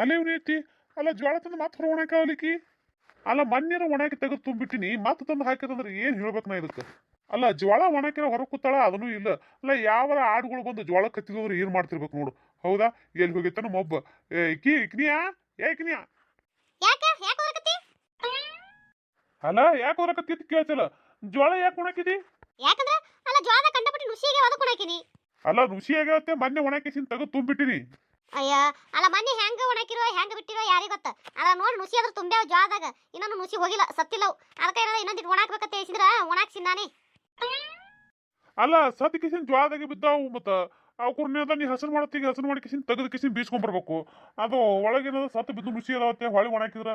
ಅಲ್ಲೇ ಐತಿ ಅಲ್ಲ ಜ್ವಾಳ ತಂದು ಮತ್ತೆ ಹೊರ ಒಣಾಕ ಅವಲಿಕ್ಕಿ ಅಲ್ಲ ಮಣ್ಣಿನ ಒಣಕಿ ತೆಗೆದು ತುಂಬಿಟ್ಟಿನಿ ಮತ್ತೆ ತಂದು ಹಾಕಿದಂದ್ರೆ ಏನು ಹೇಳ್ಬೇಕು ನಾ ಇದಕ್ಕೆ? ಅಲ್ಲ ಜ್ವಾಳ ಒಣಕಿರ ಹೊರ ಕೂತಾಳ ಅದನ್ನೂ ಇಲ್ಲ. ಅಲ್ಲ ಯಾವ ಆಡುಗಳು ಬಂದು ಜ್ವಾಳ ಕತ್ತಿದವ್ರು ಏನು ಮಾಡ್ತಿರ್ಬೇಕು ನೋಡು. ಹೌದಾ? ಎಲ್ಲಿ ಹೋಗಿತ್ತಾನ ಮೊಬ್ಬ ಏ ಕಿ ಇಕ್ನಿಯಾ ಏ ಇಕ್ನಿಯಾ ಅಲ್ಲ ಯಾಕೆ ಹೊರಕತ್ತಿ ಅಂತ ಕೇಳ್ತಿಲ್ಲ. ಜ್ವಾಳ ಯಾಕೆ ಒಣಕಿದಿ ಯಾಕಂದ್ರ ಅಲ್ಲ ಜ್ವಾಳದ ಕಂಡಪಟ್ಟಿ ನುಸಿಗೆ ಅಲ್ಲ ಮೊನ್ನೆ ಒಣಕಿಸಿನ ತೆಗೆದು ತುಂಬಿಟ್ಟಿನಿ. ಅಯ್ಯ ಅಲ್ಲ ಮನೆ ಹೆಂಗ ಒಣಕಿರೋ ಹೆಂಗ ಬಿಟ್ಟಿರೋ ಯಾರಿಗೆ ಗೊತ್ತ? ಅಲ್ಲ ನೋಡಿ ನುಸಿ ಅದ್ರ ತುಂಬ್ಯಾವ ಜ್ವಾದಾಗ ಇನ್ನೊಂದು ನುಸಿ ಹೋಗಿಲ್ಲ ಸತ್ತಿಲ್ಲವು. ಅದಕ್ಕೆ ಏನಾರ ಇನ್ನೊಂದಿಟ್ಟು ಒಣಾಕ್ಬೇಕಂತ ಹೇಳಿಸಿದ್ರ ಒಣಾಕ್ಸಿ ನಾನೇ. ಅಲ್ಲ ಸತ್ ಕಿಸಿನ ಜ್ವಾಳದಾಗೆ ಬಿದ್ದಾವು ಮತ್ತ ಅವ್ಕೂರ್ನೇದ ನೀ ಹಸರು ಮಾಡತ್ತೀಗ ಹಸರು ಮಾಡಿ ಕಿಸಿನ ತೆಗೆದು ಕಿಸಿನ ಬೀಸ್ಕೊಂಡ್ಬರ್ಬೇಕು ಅದು ಒಳಗೇನದ ಸತ್ತು ಬಿದ್ದು ನುಸಿ ಅದಾವತ್ತೆ ಹೊಳಿ ಒಣಾಕಿದ್ರ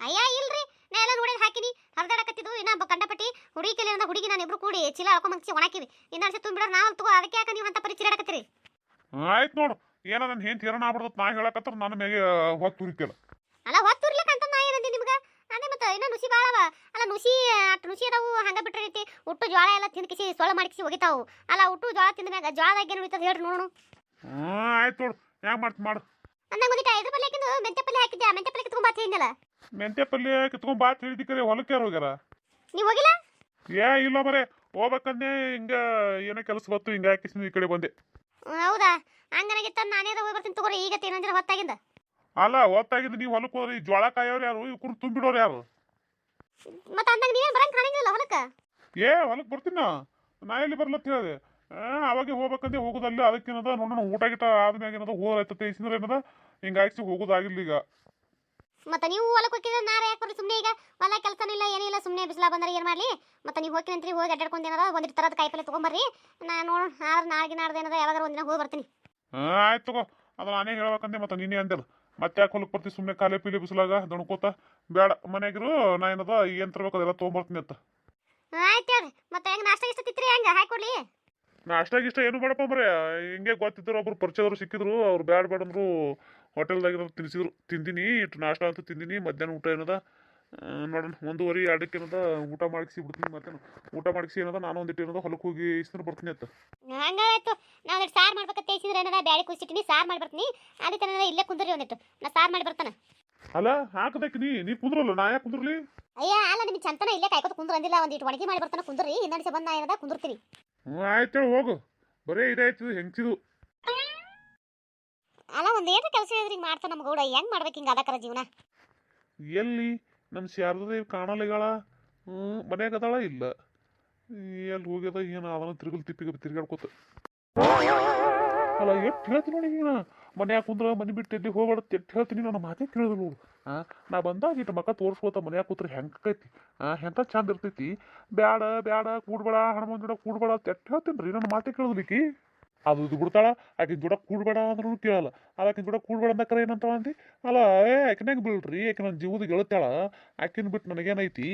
ಅಯ್ಯ ಇಲ್ರಿ. ನಾ ಎಲ್ಲ ನೋಡಿದ್ ಹಾಕಿನಿ. ಹರಿದಾಡಕತ್ತಿದ್ದು ಇನ್ನ ಕಂಡಪಟ್ಟಿ. ಹುಡುಗಿ ಕೈಲಿಂದ ಹುಡುಗಿ ನಾನು ಇಬ್ರು ಕೂಡಿ ಚೀಲ ಹಾಕೊಂಬಂದು ಒಣಾಕಿವಿ ಇನ್ನೊಂದ್ಸತಿ ತುಂಬಿಡೋರು ನಾವು ತಗೋ ಅದಕ್ಕೆ ಯಾಕೆ ನೀವು ಅಂತ ಪರಿ ಚೀರಾಡಕತ್ತೀರಿ ಆಯ್ತು ನೋಡು. ಏನ ನನ್ನ ಹೆಂಡತಿ ಏನ ಆಗ್ಬಿಡ್ತತ್ ನಾ ಹೇಳಕತ್ರ ನನ್ನ ಮೇಲೆ ಹೊತ್ತು ಹುರಿಕಲ್ಲ ಅಲ್ಲ ಹೊತ್ತು ಅಂತ ನಾ ಏನಂದಿ ನಿಮ್ಗೆ? ಅದೇ ಮತ್ತೆ ಇನ್ನ ನುಸಿ ಬಾಳವ ಅಲ್ಲ ನುಸಿ ಅಟ್ ನುಸಿ ಅದಾವು ಹಂಗೆ ಬಿಟ್ರೆ ರೀತಿ ಉಟ್ಟು ಜೋಳ ಎಲ್ಲ ತಿನ್ಕಿಸಿ ಕಿಸಿ ಸೊಳ್ಳೆ ಮಾಡಿಸಿ ಹೋಗಿತಾವು. ಅಲ್ಲ ಉಟ್ಟು ಜೋಳ ತಿಂದ ಮ್ಯಾಗ ಜ್ವಾಳದಾಗ ಏನು ಉಳಿತದ ಹೇಳ್ರಿ ನೋಡು ಹ್ಞೂ ಆಯ್ತು ನೋಡು. ಯಾಕೆ ಮಾಡ್ತಿ ಮಾಡು. ಅಂದಾಗ ಒಂದಿಟ್ಟು ಐದು ಪಲ್ಲೆ ಹಾಕಿದ್ದು ಮೆಂತೆ ಪಲ್ಲೆ ಹಾಕಿದ್ದೆ ಮೆಂತೆ ಪಲ್ಲೆ ಕಿತ್ಕೊಂಡ್ ಬಾ ತಿಂದಿಲ್ಲ ಮೆಂತೆ ಪಲ್ಯ ಕಿತ್ಕೊಂಡ್ ಬಾ ತಿಳಿದಿ ಕರೆ ಹೊಲಕ್ಕೆ ಯಾರು ಹೋಗ್ಯಾರ? ನೀವು ಹೋಗಿಲ್ಲ? ಏ ಇಲ್ಲ ಮರೆ. ಹೋಗ್ಬೇಕಂದೆ ಹಿಂಗ ಏನೋ ಕೆಲಸ ಬತ್ತು ಹಿಂಗ ಹಾಕಿಸಿ ಈ ಕಡೆ ಬಂದೆ. ಹೌದಾ? ಹಂಗನಾಗಿತ್ತ ನಾನೇ ಹೋಗಿ ಬರ್ತೀನಿ ತಗೋರಿ. ಈಗ ಏನಂದ್ರೆ ಹೊತ್ತಾಗಿಂದ. ಅಲ್ಲ ಹೊತ್ತಾಗಿಂದ ನೀವು ಹೊಲಕ್ಕೆ ಹೋದ್ರಿ ಈ ಜ್ವಾಳ ಕಾಯೋರು ಯಾರು? ಇವ್ರು ತುಂಬಿಡೋರು ಯಾರು? ಮತ್ತೆ ಅಂದಾಗ ನೀವೇನು ಬರಂಗ್ ಕಾಣಂಗಿಲ್ಲ ಹೊಲಕ್ಕೆ? ಏ ಹೊಲಕ್ಕೆ ಬರ್ತೀನಿ? ನಾ ಎಲ್ಲಿ ಬರ್ಲತ್ತ ಹೇಳಿದೆ ಅವಾಗೆ ಹೋಗ್ಬೇಕಂತೆ ಹೋಗೋದಲ್ಲ ಅದಕ್ಕೇನದ ನೋಡೋಣ ಊಟ ಗಿಟ ಆದ್ಮ್ಯಾಗ ಏನದ ಹೋಗ್ಲೈತತೆ ಇಸಿದ್ರೆ ಏನದ ಹಿಂಗಾಗಿ ಹೋಗೋದಾಗಿಲ್ಲ ಈಗ. ಮತ್ತೆ ನೀವು ಹೊಲಕ್ಕೆ ಹೋಗಿದ್ರೆ ನಾರ ಯಾಕೆ ಬರ್ರಿ ಸುಮ್ಮನೆ ಈಗ ಹೊಲ ಕೆಲಸನೂ ಇಲ್ಲ ಏನಿಲ್ಲ ಸುಮ್ಮನೆ ಬಿಸಿಲ ಬಂದ್ರೆ ಏನು ಮಾಡಲಿ? ಮತ್ತೆ ನೀವು ಹೋಗಿ ನಿಂತ್ರಿ ಹೋಗಿ ಅಡ್ಡಾಡ್ಕೊಂಡು ಏನದ ಒಂದಿಟ್ಟು ತರದ ಕಾಯಿ ಪಲ್ಯ ತೊಗೊಂಬರ್ರಿ. ನಾನು ನೋಡೋಣ ಆದ್ರೆ ನಾಳೆಗೆ ನಾಡ್ದು ಏನದ ಯಾವಾಗ ಒಂದಿನ ಹೋಗಿ ಬರ್ತೀನಿ. ಆಯ್ತು ತಗೋ. ಅದು ನಾನೇ ಹೇಳ್ಬೇಕಂದೆ ಮತ್ತೆ ನೀನೇ ಅಂದೆ ಮತ್ತೆ ಯಾಕೆ ಹೊಲಕ್ಕೆ ಬರ್ತೀನಿ ಸುಮ್ಮನೆ ಕಾಲೇ ಪೀಲಿ ಬಿಸಿಲಾಗ ದಣ್ಕೋತ. ಬೇಡ ಮನೆಗಿರು ನಾ ಏನದ ಏನು ತರಬೇಕು ಅದೆಲ್ಲ ತೊಗೊಂಬರ್ತೀನಿ ಅಂತ. ಆಯ್ತು ಹೇಳ್ರಿ. ಮತ್ತೆ ಹೆಂಗೆ ನಾಷ್ಟ ಇಷ್ಟ ತಿತ್ರಿ ಹೆಂಗೆ? ಹಾಕೊಡ್ಲಿ ನಾಷ್ಟ ಇಷ್ಟ ಏನು ಬೇಡಪ್ಪ ಬರೇ ಹಿಂಗೆ ಗೊತ್ತಿದ್ರು ಒಬ್ರು ಪರಿಚಯದವ್ರು ಸಿಕ್ಕಿದ್ರು ಅವ್ರು ಬ್ಯಾಡ ಬೇಡ ಅಂದ್ರು ಹೋಟೆಲ್ದಾಗ ತಿನ್ಸಿದ್ರು ತಿಂದಿನಿ ಇಟ್ಟು ನಾಷ್ಟ ಅಂತ ತಿಂದಿನಿ ಮಧ್ಯಾಹ್ನ ಊಟ ಏನದ ನೋಡೋಣ ಒಂದೂವರೆ ಎರಡಕ್ಕೆ ಏನದ ಊಟ ಮಾಡಿಸಿ ಬಿಡ್ತೀನಿ ಮತ್ತೆ ಊಟ ಮಾಡಿಸಿ ಏನದ ನಾನು ಒಂದಿಟ್ಟು ಏನದ ಹೊಲಕ್ಕೆ ಹೋಗಿ ಇಸ್ಕೊಂಡು ಬರ್ತೀನಿ ಅತ್ತ ಹಂಗಾಯ್ತು ನಾವು ಸಾರ್ ಮಾಡ್ಬೇಕಂತ ತಿಳಿಸಿದ್ರೆ ಏನದ ಬ್ಯಾಳಿ ಕುಸಿಟ್ಟಿನಿ ಸಾರು ಮಾಡಿ ಬರ್ತೀನಿ ಅದಕ್ಕೆ ಏನದ ಇಲ್ಲೇ ಕುಂದ್ರಿ ಒಂದಿಟ್ಟು. ನಾ ಸಾರು ಮಾಡಿ ಬರ್ತಾನೆ. ಅಲ್ಲ ಹಾಕದಕ್ಕೆ ನೀ ನೀ ಕುಂದ್ರಲ್ಲ ನಾ ಯಾಕೆ ಕುಂದ್ರಲಿ? ಅಯ್ಯ ಅಲ್ಲ ನಿಮ್ಗೆ ಚಂತನ ಇಲ್ಲೇ ಕಾಯ್ಕೋತ ಕುಂದ್ರ ಅಂದಿಲ್ಲ ಒಂದಿಟ್ಟು ಒಣಗಿ ಮಾಡಿ ಬರ್ತಾನೆ ಕುಂದ್ರಿ. ಇನ್ನೊಂದ್ಸೆ ಬಂದು ನಾ ಏನದ ಕುಂದಿರ್ತೀನಿ. ಹ್ಞೂ ಆಯ್ತು ಹೋಗು. ಬರೇ ಇದಾಯ್ತು ಹೆಂಗ್ಸಿದು. ಅಲ್ಲ, ಒಂದು ಏನು ಕೆಲಸ ಹೇಳಿದ್ರೆ ಹಿಂಗೆ ಮಾಡ್ತಾನೆ ನಮ್ಮ ಗೌಡ. ಹೆಂಗೆ ಮಾಡ್ಬೇಕು ಹಿಂಗೆ ಅದಕ್ಕರ ಜೀವನ? ಎಲ್ಲಿ? ನನ್ನ ಶಾರದೇವಿ ಕಾಣಲಿಗಳ ಮನ್ಯಾಗ ಅದಾಳ? ಇಲ್ಲ. ಎಲ್ಲಿ ಹೋಗ್ಯದ, ಏನು ಅದನ್ನ ತಿರುಗಲ್ ತಿಪ್ಪಿಗೆ ತಿರ್ಗಾಡ್ಕೋತ. ಅಲ್ಲ, ಎಷ್ಟು ಹೇಳ್ತೀನಿ ನೋಡಿ ಈಗ ಮನ್ಯಾಗ ಕುಂದ್ರ ಮನೆ ಬಿಟ್ಟು ಎಲ್ಲಿ ಹೋಗ್ಬೇಡ ಎಷ್ಟು ಹೇಳ್ತೀನಿ ನನ್ನ ಮಾತೇ ಕೇಳಿದ್ರು ನೋಡು. ಹಾಂ ನಾ ಬಂದಾಗ ಇಟ್ಟು ಮಕ್ಕ ತೋರಿಸ್ಕೋತ ಮನ್ಯಾಗ ಕೂತ್ರೆ ಹೆಂಗೈತಿ ಹಾಂ ಹೆಂಗ ಚಂದ ಇರ್ತೈತಿ? ಬ್ಯಾಡ ಬ್ಯಾಡ, ಕೂಡ್ಬೇಡ ಹನುಮನ್ ಜೋಡ ಕೂಡ್ಬೇಡ ಎಷ್ಟು ಹೇಳ್ತೀನಿ ರೀ, ನನ್ನ ಮಾತೇ ಕೇಳಿದ್ಲಿಕ್ಕಿ ಅದು ಇದು ಬಿಡ್ತಾಳ, ಆಕಿನ ಜೋಡ ಕೂಡ್ಬೇಡ ಅಂದ್ರೂ ಕೇಳಲ್ಲ. ಅದು ಆಕಿನ ಜೋಡ ಕೂಡಬೇಡ ಅಂದಕ್ರ ಏನಂತಾವ ಅಂದಿ? ಅಲ್ಲ, ಏ ಆಕಿನಾಗ ಬೀಳ್ರಿ ಆಕೆ ನನ್ನ ಜೀವದ ಗೆಳತಾಳ ಆಕಿನ ಬಿಟ್ಟು ನನಗೇನೈತಿ?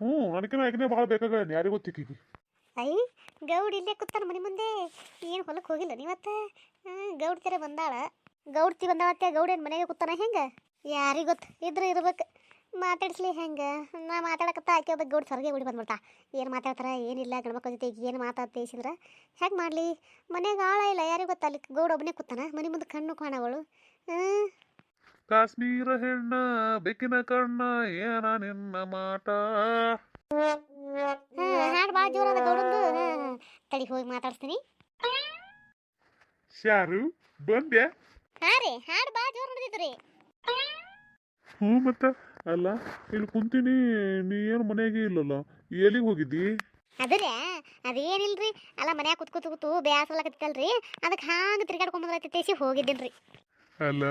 ಹ್ಞೂ ನನಗಿನ ಆಕಿನೇ ಭಾಳ ಬೇಕಾಗ ಯಾರಿಗೂ ಗೊತ್ತಿಕ್ಕಿ ಐ ಗೌಡ್ ಇಲ್ಲೇ ಕೂತಾನ ಮನೆ ಮುಂದೆ. ಏನು ಹೊಲಕ್ಕೆ ಹೋಗಿಲ್ಲ ನೀವತ್ತ ಗೌಡ್ ತೆರೆ ಬಂದಾಳ. ಗೌಡ್ತಿ ಬಂದಾಳತ್ತೆ ಗೌಡ ಏನು ಮನೆಗೆ ಕೂತಾನ ಹೆಂಗೆ? ಯಾರಿಗೆ ಗೊತ್ತು? ಇದ್ರೆ ಇರ್ಬೇಕು. ಮಾತಾಡ್ಸ್ಲಿ ಹೆಂಗೆ? ನಾ ಮಾತಾಡಕತ್ತ ಆಕೆ ಒಬ್ಬ ಗೌಡ್ ಹೊರಗೆ ಓಡಿ ಬಂದ್ಬಿಡ್ತಾ. ಏನು ಮಾತಾಡ್ತಾರ ಏನಿಲ್ಲ ಗಣಮಕ್ಕಳ ಜೊತೆ ಏನು ಮಾತಾಡ್ತೇಸಿದ್ರ ಹೆಂಗೆ ಮಾಡಲಿ? ಮನೆಗೆ ಆಳ ಇಲ್ಲ ಯಾರಿಗೂ ಗೊತ್ತಲ್ಲ ಗೌಡ ಒಬ್ಬನೇ ಕೂತಾನ ಮನೆ ಮುಂದೆ ಕಣ್ಣು ಕಾಣವಳು. ಕಾಶ್ಮೀರ ಹೆಣ್ಣ ಬೆಕ್ಕಿನ ಕಣ್ಣ ಏನ ನಿನ್ನ ಮಾಟ ಹಾಡು ಬಾ ಜೋರದ ಗೌಡಂದು. ತಡಿ ಹೋಗಿ ಮಾತಾಡ್ತೀನಿ ಶಾರು ಬಂದ್ಯಾ? ಹಾಂ ರೀ ಹಾಡು ಬಾ ಜೋರು ನಡೆದಿತ್ತು ರೀ ಹ್ಞೂ ಮತ್ತೆ. ಅಲ್ಲ ಇಲ್ಲಿ ಕುಂತೀನಿ ನೀ ಏನು ಮನೆಗೆ ಇಲ್ಲಲ್ಲ? ಎಲ್ಲಿಗೆ ಹೋಗಿದ್ದಿ? ಅದ್ರೆ ಅದೇನಿಲ್ರಿ? ಅಲ್ಲ ಮನ್ಯಾಗ ಕೂತ್ ಕೂತ್ ಕೂತು ಅದಕ್ಕೆ ಹಾಂಗೆ ತಿರ್ಗಾಡ್ಕೊಂಬಂದ್ರೆ ಹೋಗಿದ್ದೀನಿ ಅಲ್ಲ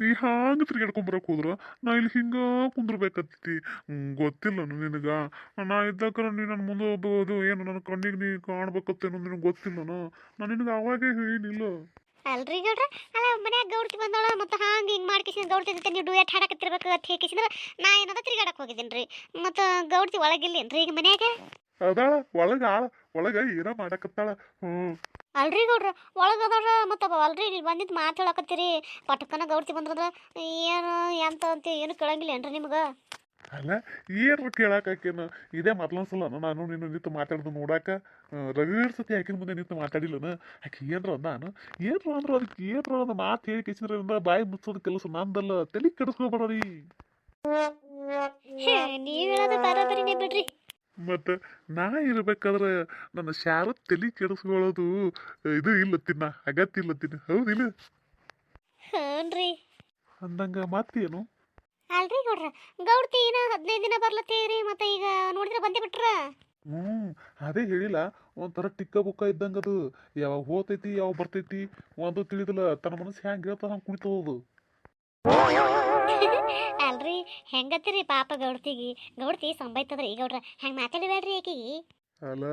ನೀ ಹಾಂಗೆ ತಿರ್ಗಾಡ್ಕೊಂಬರಕ್ಕೆ ಹೋದ್ರ ನಾ ಇಲ್ಲಿ ಹಿಂಗ ಕುಂದ್ರಬೇಕತ್ತಿ ಗೊತ್ತಿಲ್ಲ ನಿನಗ. ನಾ ಇದ್ದಾಗ ನೀ ನನ್ನ ಮುಂದೆ ಹೋಗ್ಬೋದು ಏನು ನನ್ನ ಕಣ್ಣಿಗೆ ನೀ ಕಾಣ್ಬೇಕತ್ತೇನು ನಿನಗೆ ಗೊತ್ತಿಲ್ಲನ. ನಾನು ನಿನಗೆ ಅವಾಗೇ ಹೇಳಿನಿಲ್ಲ. ಅಲ್ರಿ ಗೌಡ್ರ? ಅಲ್ಲ ಮನ್ಯಾಗ ಗೌಡ್ತಿ ಬಂದಳ ಮತ್ತೆ ಹಾಂಗೆ ಹಿಂಗೆ ಮಾಡ್ಕೇಸಿನ ಗೌಡ್ತಿ ಜೊತೆ ನೀವು ಡೂಯಟ್ ಹಾಡಕತ್ತಿರ್ಬೇಕು ಅಂತ ಹೇಕಿಸಿದ್ರೆ ನಾ ಏನದ ಹೋಗಿದ್ದೀನಿ ರೀ ಮತ್ತು ಗೌಡ್ತಿ ಒಳಗಿಲ್ಲೇನ್ರಿ ಈಗ ಮನ್ಯಾಗ? ಅದಾಳ ಒಳಗ ಆಳ ಒಳಗ ಏನೋ ಮಾಡಕತ್ತಾಳ ಹ್ಞೂ ಅಲ್ರಿ ಗೌಡ್ರ ಒಳಗದಾರ ಮತ್ತು ಅಲ್ರಿ ಇಲ್ಲಿ ಬಂದಿದ್ದು ಮಾತಾಡಕತ್ತೀರಿ ಪಟಕನ ಗೌಡ್ತಿ ಬಂದ್ರದ ಏನು ಎಂತ ಅಂತ ಏನು ಕೇಳಂಗಿಲ್ಲ ಏನ್ರಿ ನಿಮ್ಗೆ? ಅಲ್ಲ ಏನ್ರ ಕೇಳಾಕೇನು ಇದೇ ಮೊದ್ಲೊಂದು ಸಲ ನಾನು ನಿನ್ನ ನಿಂತು ಮಾತಾಡ್ದು ನೋಡಾಕ ರವಿರ್ ಸತಿ ಆಕಿನ ಮುಂದೆ ನಿಂತು ಮಾತಾಡಿಲ್ಲನ? ಆಕೆ ಏನ್ರ ನಾನು ಏನ್ರ ಅಂದ್ರೆ ಅದಕ್ಕೆ ಏನ್ರ ಒಂದು ಮಾತು ಹೇಳಿ ಕಿಸಿದ್ರಿಂದ ಬಾಯಿ ಮುಚ್ಚೋದು ಕೆಲಸ ನಂದಲ್ಲ ತಲೆ ಕೆಡಿಸ್ಕೊಬೇಡ್ರಿ ಹೇ, ನೀವ್ ಹೇಳೋದು ಬರೋಬರಿನೇ ಬಿಡ್ರಿ. ಮತ್ತು ನಾ ಇರ್ಬೇಕಾದ್ರೆ ನನ್ನ ಶಾರ ತಲೆ ಕೆಡಿಸ್ಕೊಳ್ಳೋದು ಇದು ಇಲ್ಲ ತಿನ್ನ ಅಗತ್ಯ ಇಲ್ಲ ತಿನ್ನ ಹೌದಿಲ್ಲ? ಹ್ಞೂನ್ರಿ. ಅಂದಂಗ ಮತ್ತೇನು? ಅಲ್ರಿ ಗೌಡ್ರ? ಗೌಡ್ತಿ ಏನ ಹದಿನೈದು ದಿನ ಬರ್ಲತ್ತೀರಿ ಮತ್ತೆ ಈಗ ನೋಡಿದ್ರೆ ಬಂದೇ ಬಿಟ್ರ? ಹ್ಞೂ ಅದೇ ಹೇಳಿಲ್ಲ. ಒಂಥರ ಟಿಕ್ಕ ಬುಕ್ಕ ಇದ್ದಂಗದು ಯಾವಾಗ ಹೋತೈತಿ ಯಾವಾಗ ಬರ್ತೈತಿ ಒಂದು ತಿಳಿದಿಲ್ಲ. ತನ್ನ ಮನಸ್ಸು ಹ್ಯಾಂಗೆ ಹೇಳ್ತಾ ಹಂಗೆ ಕುಣಿತೋದು ಅಲ್ರಿ ಹೆಂಗತ್ತೀರಿ ಪಾಪ ಗೌಡ್ತಿಗಿ. ಗೌಡ್ತಿ ಸಂಬೈತದ್ರಿ ಗೌಡ್ರ. ಹೆಂಗ್ ಮಾತಾಡಬೇಡ್ರಿ ಆಕಿಗಿ. ಅಲ್ಲ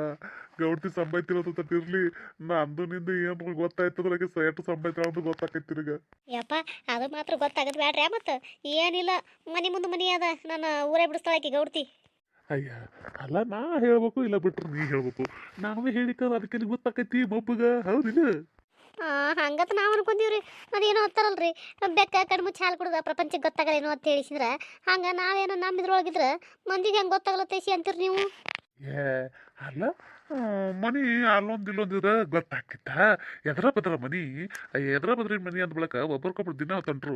ಗೌಡ್ತಿ ಸಂಬೈತಿರೋದು ತಟ್ಟಿರ್ಲಿ ನಾ ಅಂದು ನಿಂದು ಏನು ಗೊತ್ತಾಯ್ತದ್ರ ಎಷ್ಟು ಸಂಬೈತಾಳ ಅಂತ ಗೊತ್ತಾಕೈತಿ ಈಗ ಯಪ್ಪ ಅದು ಮಾತ್ರ ಗೊತ್ತಾಗದ್ ಬ್ಯಾಡ್ರಿ ಮತ್ತ ಏನಿಲ್ಲ ಮನೆ ಮುಂದೆ ಮನಿ ಅದ ನನ್ನ ಊರೇ ಬಿಡಿಸ್ತಾಳ ಆಕೆ ಗೌಡ್ತಿ. ಅಯ್ಯ ಅಲ್ಲ ನಾ ಹೇಳ್ಬೇಕು ಇಲ್ಲ ಬಿಟ್ರು ನೀ ಹೇಳ್ಬೇಕು. ನಾವೇ ಹೇಳಿಕ ಅದಕ್ಕೆ ಗೊತ್ತಾಕೈತಿ ಮಬ್ಬಗ ಹೌದಿಲ್ಲ ಆ ಹಂಗತ್ ನಾವು ಅನ್ಕೊಂತೀವ್ರಿ. ಅದೇನೋ ಅಂತಾರಲ್ರಿ ಬೆಕ್ಕ ಕಣ್ಮುಚ್ಚಿ ಹಾಲು ಕುಡ್ದ ಪ್ರಪಂಚಕ್ಕೆ ಗೊತ್ತಾಗಲೇನೋ ಅಂತ ಹೇಳಿಸಿದ್ರ. ಹಂಗ ನಾವೇನೋ ನಮ್ಮಿದ್ರೊಳಗಿದ್ರ ಮಂದಿಗೆ ಹೆಂಗೆ ಗೊತ್ತಾಗಲತ್ತೈಸಿ ಅಂತೀರಿ ನೀವು? ಏ ಅಲ್ಲ ಮನಿ ಅಲ್ಲೊಂದು ಇಲ್ಲೊಂದಿದ್ರ ಗೊತ್ತಾಕಿತ್ತ ಎದ್ರ ಬದ್ರ ಮನಿ ಎದ್ರ ಬದ್ರಿ ಮನಿ ಅಂದ ಬಳಕ ಕೊಬ್ಬರು ದಿನ ತಂಟ್ರು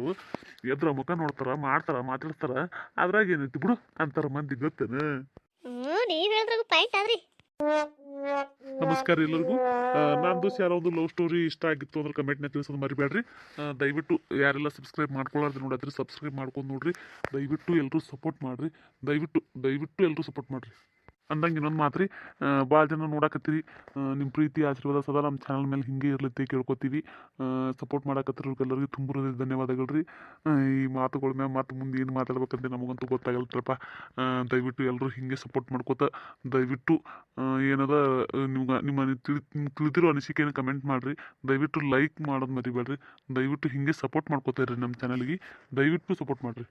ಎದ್ರ ಮುಖ ನೋಡ್ತಾರ ಮಾಡ್ತಾರ ಮಾತಾಡ್ತಾರ ಅದ್ರಾಗ ಏನೈತಿ ಬಿಡು ಅಂತಾರ ಮಂದಿ ಗೊತ್ತೇನ? ನಮಸ್ಕಾರ ಎಲ್ಲರಿಗೂ. ನಾನು ನಂದು ಯಾರೋ ಒಂದು ಲವ್ ಸ್ಟೋರಿ ಇಷ್ಟ ಆಗಿತ್ತು ಅಂದ್ರೆ ಕಮೆಂಟ್ನ ತಿಳಿಸೋದು ಮರಿಬೇಡ್ರಿ. ದಯವಿಟ್ಟು ಯಾರೆಲ್ಲ ಸಬ್ಸ್ಕ್ರೈಬ್ ಮಾಡ್ಕೊಳ್ಳಾರ್ದು ನೋಡಿದ್ರೆ ಸಬ್ಸ್ಕ್ರೈಬ್ ಮಾಡ್ಕೊಂಡು ನೋಡ್ರಿ. ದಯವಿಟ್ಟು ಎಲ್ಲರೂ ಸಪೋರ್ಟ್ ಮಾಡ್ರಿ. ದಯವಿಟ್ಟು ದಯವಿಟ್ಟು ಎಲ್ಲರೂ ಸಪೋರ್ಟ್ ಮಾಡ್ರಿ. ಅಂದಂಗೆ ಇನ್ನೊಂದು ಮಾತ್ರಿ ಭಾಳ ಜನ ನೋಡಕತ್ತೀರಿ ನಿಮ್ಮ ಪ್ರೀತಿ, ಆಶೀರ್ವಾದ ಸದಾ ನಮ್ಮ ಚಾನಲ್ ಮೇಲೆ ಹಿಂಗೆ ಇರ್ಲತ್ತಿ ಕೇಳ್ಕೊತೀವಿ. ಸಪೋರ್ಟ್ ಮಾಡಕತ್ತಿರೋರ್ಗೆಲ್ಲರಿಗೂ ತುಂಬ ಧನ್ಯವಾದಗಳು ರೀ. ಈ ಮಾತುಗಳ ಮ್ಯಾಮ್ ಮತ್ತೆ ಮುಂದೆ ಏನು ಮಾತಾಡ್ಬೇಕಂತ ನಮಗಂತೂ ಗೊತ್ತಾಗಲ್ಲಪ್ಪ ದಯವಿಟ್ಟು ಎಲ್ಲರೂ ಹಿಂಗೆ ಸಪೋರ್ಟ್ ಮಾಡ್ಕೋತ, ದಯವಿಟ್ಟು ಏನದ, ನಿಮ್ಗೆ, ನಿಮ್ಮ ತಿಳಿ ತಿಳಿದಿರೋ ಅನಿಸಿಕೆಯನ್ನು ಕಮೆಂಟ್ ಮಾಡಿರಿ. ದಯವಿಟ್ಟು ಲೈಕ್ ಮಾಡೋದು ಮರಿಬೇಡ್ರಿ. ದಯವಿಟ್ಟು ಹಿಂಗೆ ಸಪೋರ್ಟ್ ಮಾಡ್ಕೋತಾ ಇರ್ರಿ ನಮ್ಮ ಚಾನಲ್ಗೆ ದಯವಿಟ್ಟು ಸಪೋರ್ಟ್ ಮಾಡಿರಿ.